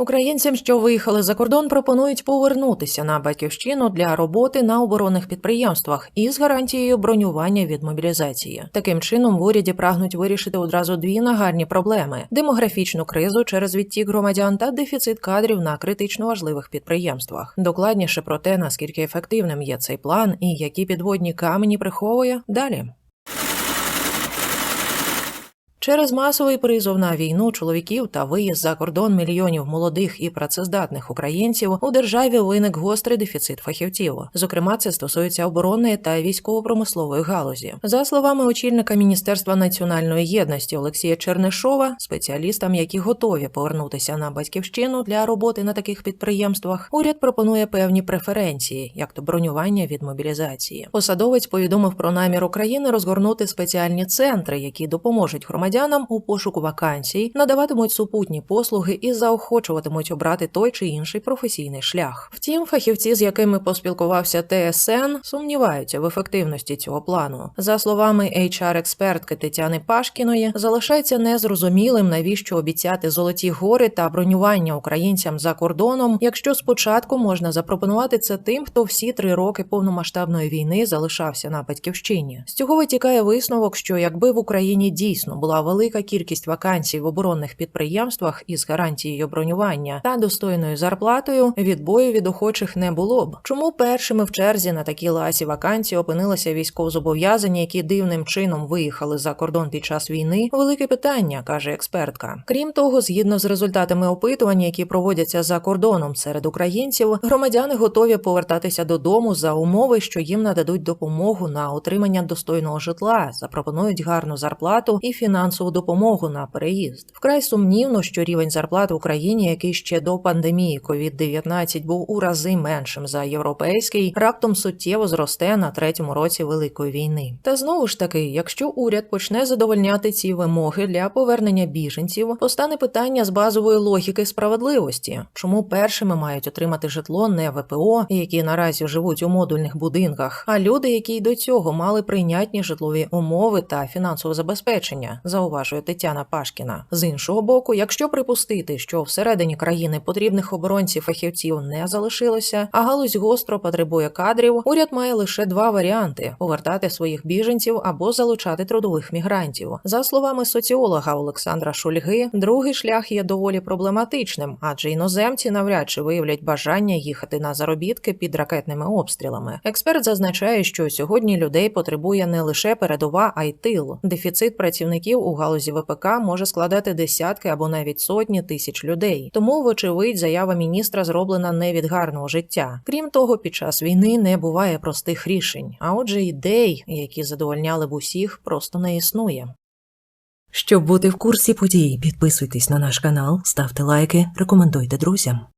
Українцям, що виїхали за кордон, пропонують повернутися на батьківщину для роботи на оборонних підприємствах із гарантією бронювання від мобілізації. Таким чином в уряді прагнуть вирішити одразу дві нагарні проблеми: демографічну кризу через відтік громадян та дефіцит кадрів на критично важливих підприємствах. Докладніше про те, наскільки ефективним є цей план і які підводні камені приховує далі. Через масовий призов на війну чоловіків та виїзд за кордон мільйонів молодих і працездатних українців у державі виник гострий дефіцит фахівців. Зокрема, це стосується оборонної та військово-промислової галузі. За словами очільника Міністерства національної єдності Олексія Чернишова, спеціалістам, які готові повернутися на батьківщину для роботи на таких підприємствах, уряд пропонує певні преференції, як то бронювання від мобілізації. Посадовець повідомив про намір України розгорнути спеціальні центри, які допоможуть громадянам у пошуку вакансій, надаватимуть супутні послуги і заохочуватимуть обрати той чи інший професійний шлях. Втім, фахівці, з якими поспілкувався ТСН, сумніваються в ефективності цього плану. За словами HR-експертки Тетяни Пашкіної, залишається незрозумілим, навіщо обіцяти золоті гори та бронювання українцям за кордоном, якщо спочатку можна запропонувати це тим, хто всі три роки повномасштабної війни залишався на батьківщині. З цього витікає висновок, що якби в Україні дійсно була велика кількість вакансій в оборонних підприємствах із гарантією бронювання та достойною зарплатою, відбою від охочих не було б. Чому першими в черзі на такі ласі вакансії опинилися військовозобов'язані, які дивним чином виїхали за кордон під час війни? Велике питання, каже експертка. Крім того, згідно з результатами опитувань, які проводяться за кордоном серед українців, громадяни готові повертатися додому за умови, що їм нададуть допомогу на отримання достойного житла, запропонують гарну зарплату і фінансову допомогу на переїзд. Вкрай сумнівно, що рівень зарплат в Україні, який ще до пандемії COVID-19 був у рази меншим за європейський, раптом суттєво зросте на третьому році великої війни. Та знову ж таки, якщо уряд почне задовольняти ці вимоги для повернення біженців, постане питання з базової логіки справедливості, чому першими мають отримати житло не ВПО, які наразі живуть у модульних будинках, а люди, які й до цього мали прийнятні житлові умови та фінансове забезпечення, зауважує Тетяна Пашкіна. З іншого боку, якщо припустити, що всередині країни потрібних оборонців фахівців не залишилося, а галузь гостро потребує кадрів, уряд має лише два варіанти: повертати своїх біженців або залучати трудових мігрантів. За словами соціолога Олександра Шульги, другий шлях є доволі проблематичним, адже іноземці навряд чи виявлять бажання їхати на заробітки під ракетними обстрілами. Експерт зазначає, що сьогодні людей потребує не лише передова, а й тил. Дефіцит працівників у галузі ВПК може складати десятки або навіть сотні тисяч людей. Тому, вочевидь, заява міністра зроблена не від гарного життя. Крім того, під час війни не буває простих рішень. А отже, ідей, які задовольняли б усіх, просто не існує. Щоб бути в курсі подій, підписуйтесь на наш канал, ставте лайки, рекомендуйте друзям.